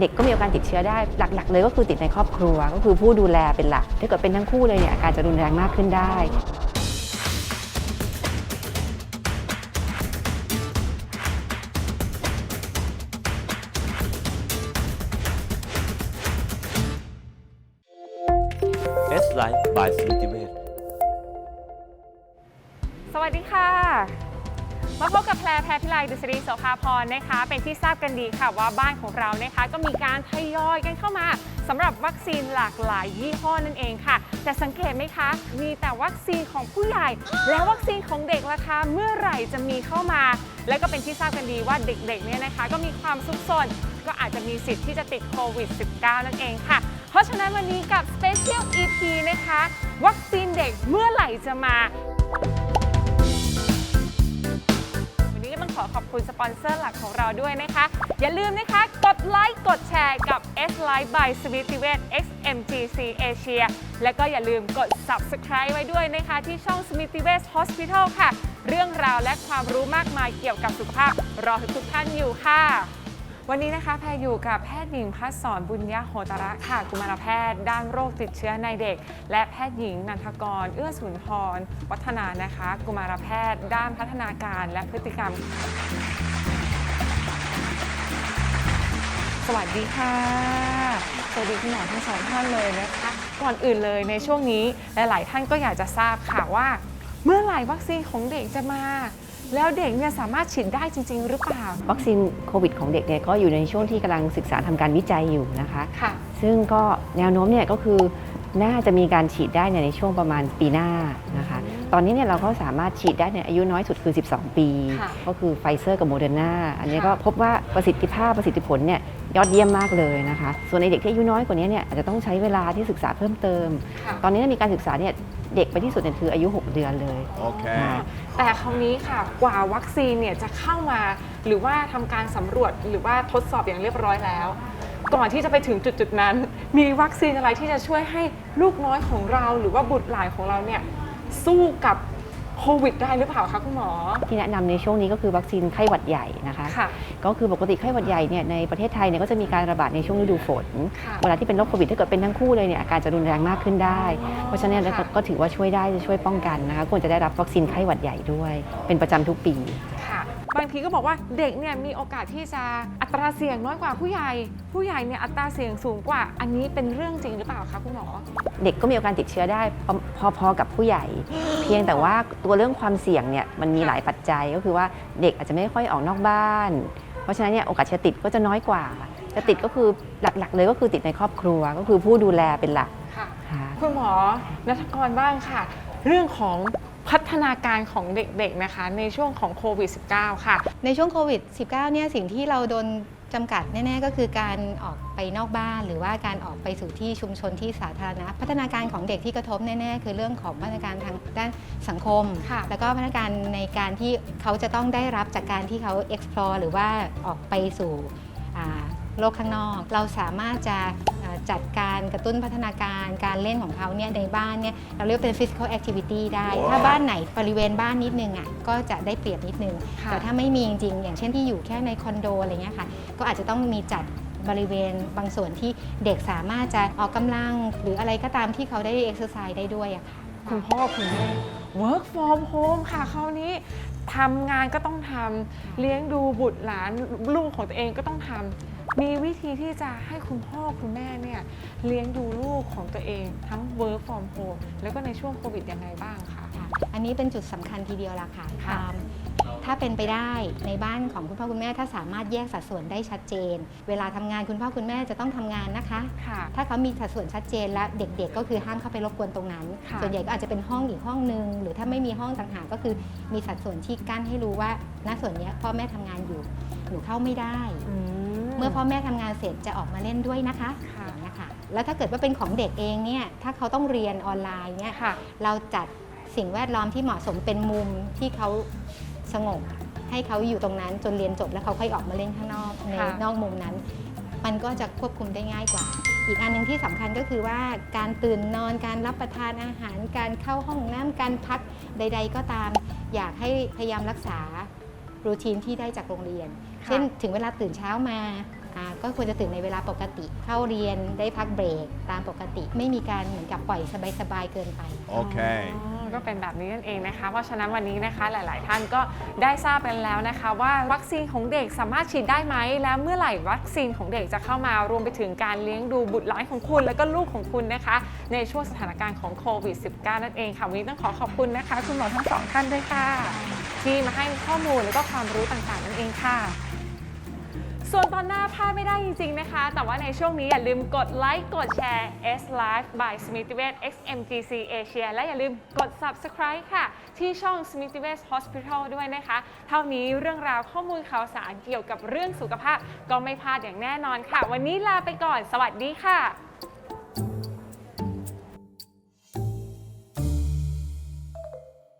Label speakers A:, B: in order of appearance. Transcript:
A: เด็กก็มีโอกาสติดเชื้อได้หลัก ๆ เลยก็คือติดในครอบครัว ก็คือผู้ดูแลเป็นหลัก ถ้าเกิดเป็นทั้งคู่เลยเนี่ยอาการจะรุนแรงมากขึ้นได้
B: S Life by สมิติเวช
C: สวัสดีค่ะ มาพบกับแพรแพรพิไลดุษฎีโสภาพรนะคะ เป็นที่ทราบกันดีค่ะว่าบ้านของเรานะคะ ก็มีการทยอยกันเข้ามาสำหรับวัคซีนหลากหลายยี่ห้อนั่นเองค่ะ แต่สังเกตไหมคะ มีแต่วัคซีนของผู้ใหญ่ แล้ววัคซีนของเด็กล่ะคะ เมื่อไหร่จะมีเข้ามา และก็เป็นที่ทราบกันดีว่าเด็กๆเนี่ยนะคะ ก็มีความซุกซนก็อาจจะมีสิทธิ์ที่จะติดโควิด -19 นั่นเองค่ะ เพราะฉะนั้นวันนี้กับ Special EP นะคะ วัคซีนเด็กเมื่อไหร่จะมา ขอขอบคุณสปอนเซอร์หลักของเราด้วยนะคะ อย่าลืมนะคะ กดไลค์กดแชร์กับ S Live by s w e e t i v e t XMGC Asia และก็อย่าลืมกด Subscribe ไว้ด้วยนะคะ ที่ช่อง s m i t i v e t Hospital ค่ะ เรื่องราวและความรู้มากมายเกี่ยวกับสุขภาพ รอทุกท่านอยู่ค่ะ วันนี้นะคะแพรอยู่กับแพทย์หญิงพัฒสอนบุญญาโหตระค่ะ กุมารแพทย์ด้านโรคติดเชื้อในเด็ก และแพทย์หญิงนันทกร เอื้อสุนทร วัฒนานะคะ กุมารแพทย์ ด้านพัฒนาการและพฤติกรรม สวัสดีค่ะ สวัสดีคุณหมอทั้งสองท่านเลยนะคะ ก่อนอื่นเลยในช่วงนี้หลาย ๆ ท่านก็อยากจะทราบค่ะว่า เมื่อไหร่วัคซีนของเด็กจะมา แล้วเด็กเนี่ยสามารถฉีดได้จริง ๆ หรือเปล่า
A: วัคซีนโควิดของเด็กเนี่ยก็อยู่ในช่วงที่กำลังศึกษาทำการวิจัยอยู่นะคะ
C: ค่ะ
A: ซึ่งก็แนวโน้มเนี่ยก็คือน่าจะมีการฉีดได้เนี่ยในช่วงประมาณปีหน้านะคะ ตอนนี้เนี่ยเราก็สามารถฉีดได้ในอายุน้อยสุดคือ 12 ปี
C: ค่ะ
A: ก็คือไฟเซอร์กับโมเดอร์นาอันนี้
C: ค่ะ
A: ก็พบว่าประสิทธิภาพประสิทธิผลเนี่ยยอดเยี่ยมมากเลยนะคะ ส่วนในเด็กที่อายุน้อยกว่านี้เนี่ยอาจจะต้องใช้เวลาที่ศึกษาเพิ่มเติม
C: ค่ะ
A: ตอนนี้มีการศึกษาเนี่ยเด็กไปที่สุดเนี่ยคืออายุ 6 เดือนเลย
B: Okay.
A: อ่า
C: แต่คราวนี้ค่ะกว่าวัคซีนเนี่ยจะเข้ามา หรือว่าทำการสำรวจหรือว่าทดสอบอย่างเรียบร้อยแล้ว ก่อนที่จะไปถึงจุดๆนั้น มีวัคซีนอะไรที่จะช่วยให้ลูกน้อยของเรา หรือว่าบุตรหลานของเราเนี่ย สู้กับโควิดได้หรือเปล่าคะคุณหมอ
A: ที่แนะนำในช่วงนี้ก็คือวัคซีนไข้หวัดใหญ่นะคะ
C: ค่ะ
A: ก็คือปกติไข้หวัดใหญ่เนี่ยในประเทศไทยเนี่ยก็จะมีการระบาดในช่วงฤดูฝน
C: ค่ะ
A: เวลาที่เป็นโรคโควิดถ้าเกิดเป็นทั้งคู่เลยเนี่ยอาการจะรุนแรงมากขึ้นได้ เพราะฉะนั้น
C: ค่ะ
A: ก็ถือว่าช่วยได้จะช่วยป้องกันนะคะควรจะได้รับวัคซีนไข้หวัดใหญ่ด้วย เป็นประจำทุกปี
C: ค่ะ บางทีก็บอกว่าเด็กเนี่ยมีโอกาสที่จะอัตราเสี่ยงน้อยกว่าผู้ใหญ่ ผู้ใหญ่เนี่ยอัตราเสี่ยงสูงกว่า อันนี้เป็นเรื่องจริงหรือเปล่าคะคุณหมอ
A: เด็กก็มีโอกาสติดเชื้อได้พอๆกับผู้ใหญ่ เพียงแต่ว่าตัวเรื่องความเสี่ยงเนี่ยมันมีหลายปัจจัยก็คือว่าเด็กอาจจะไม่ค่อยออกนอกบ้าน เพราะฉะนั้นเนี่ยโอกาสจะติดก็จะน้อยกว่าจะติดก็คือหลักๆ เลยก็คือติดในครอบครัวก็คือผู้ดูแลเป็นหลักค่ะ
C: คุณหมอนัทกรบ้างค่ะ เรื่องของ พัฒนาการของเด็กๆนะคะในช่วงของโควิด -19 ค่ะ
D: ในช่วงโควิด -19 เนี่ยสิ่งที่เราโดนจำกัดแน่ๆก็คือการออกไปนอกบ้าน หรือว่าการออกไปสู่ที่ชุมชนที่สาธารณะ พัฒนาการของเด็กที่กระทบแน่ๆคือเรื่องของพัฒนาการทางด้านสังคม
C: ค่ะ
D: แล้วก็พัฒนาการในการที่เขาจะต้องได้รับจากการที่เขา explore หรือว่าออกไปสู่อ่า โลกข้างนอก เราสามารถจะอ่าจัดการกระตุ้นพัฒนาการการเล่นของเขาเนี่ยในบ้านเนี่ยเราเรียกว่าเป็น physical activity ได้ ถ้าบ้านไหนบริเวณบ้านนิดนึงอะก็จะได้เปรียบนิดนึง
C: ค่ะ
D: แต่ถ้าไม่มีจริงๆ อย่างเช่นที่อยู่แค่ในคอนโดอะไรเงี้ยค่ะก็อาจจะต้องมีจัดบริเวณบางส่วนที่เด็กสามารถจะออกกำลัง หรืออะไรก็ตามที่เขาได้เอ็กซ์ไซส์ได้ด้วยอะค่ะ
C: คุณพ่อคุณแม่ work from home ค่ะคราวนี้ทำงานก็ต้องทำเลี้ยงดูบุตรหลานลูกของตัวเองก็ต้องทำ มีวิธีที่จะให้คุณพ่อคุณแม่เนี่ยเลี้ยงดูลูกของตัวเองทั้ง work from home แล้วก็ในช่วงโควิดยังไงบ้างคะ
D: ค่ะอันนี้เป็นจุดสำคัญทีเดียวละค่ะ
C: ค่ะ
D: อืมถ้าเป็นไปได้ในบ้านของคุณพ่อคุณแม่ถ้าสามารถแยกสัดส่วนได้ชัดเจน เวลาทำงานคุณพ่อคุณแม่จะต้องทำงานนะคะ
C: ค่ะ
D: ถ้าเขามีสัดส่วนชัดเจนและเด็กๆ ก็คือห้ามเข้าไปรบกวนตรงนั้น
C: ค่ะ
D: ส่วนใหญ่ก็อาจจะเป็นห้องอีกห้องนึง หรือถ้าไม่มีห้องต่างหากก็คือมีสัดส่วนที่กั้นให้รู้ว่าณส่วนเนี้ยพ่อแม่ทำงานอยู่หนูเข้าไม่ได้ เมื่อพ่อแม่ทำงานเสร็จจะออกมาเล่นด้วยนะคะ
C: ค่ะ
D: อย่างเงี้ยค่ะแล้วถ้าเกิดว่าเป็นของเด็กเองเนี่ยถ้าเขาต้องเรียนออนไลน์เนี่ย
C: ค่ะ
D: เราจัดสิ่งแวดล้อมที่เหมาะสมเป็นมุมที่เขาสงบให้เขาอยู่ตรงนั้นจนเรียนจบแล้วเขาค่อยออกมาเล่นข้างนอกใน
C: ค่ะ
D: นอกมุมนั้น มันก็จะควบคุมได้ง่ายกว่า อีกอันหนึ่งที่สำคัญก็คือว่าการตื่นนอนการรับประทานอาหาร การเข้าห้องน้ำการพักใด ๆ ก็ตาม อยากให้พยายามรักษารูทีนที่ได้จากโรงเรียน
C: ค่ะ
D: เช่นถึงเวลาตื่นเช้ามาอ่าก็ควรจะตื่นในเวลาปกติ เข้าเรียนได้พักเบรกตามปกติ ไม่มีการเหมือนกับปล่อยสบายๆเกินไป
E: Okay.
C: อ๋อก็เป็นแบบนี้นั่นเองนะคะ เพราะฉะนั้นวันนี้นะคะหลาย ๆ ท่านก็ได้ทราบกันแล้วนะคะ ว่าวัคซีนของเด็กสามารถฉีดได้ไหม แล้วเมื่อไหร่วัคซีนของเด็กจะเข้ามารวมไปถึงการเลี้ยงดูบุตรหลานของคุณ และก็ลูกของคุณนะคะ ในช่วงสถานการณ์ของโควิด -19 นั่นเองค่ะวันนี้ต้องขอขอบคุณนะคะ คุณหมอทั้งสองท่านด้วยค่ะ ที่มาให้ข้อมูลและก็ความรู้ต่าง ๆ นั่นเองค่ะ ส่วนตอนหน้าพลาดไม่ได้จริง ๆ นะคะ แต่ว่าในช่วงนี้อย่าลืมกดไลค์กดแชร์ S Live by Smithivet XMGC Asia และอย่าลืมกด Subscribe ค่ะ ที่ช่อง Smith w e s Hospital ด้วยนะคะ เท่านี้เรื่องราวข้อมูลข่าวสารเกี่ยวกับเรื่องสุขภาพ ก็ไม่พลาดอย่างแน่นอนค่ะ วันนี้ลาไปก่อน สวัสดีค่ะ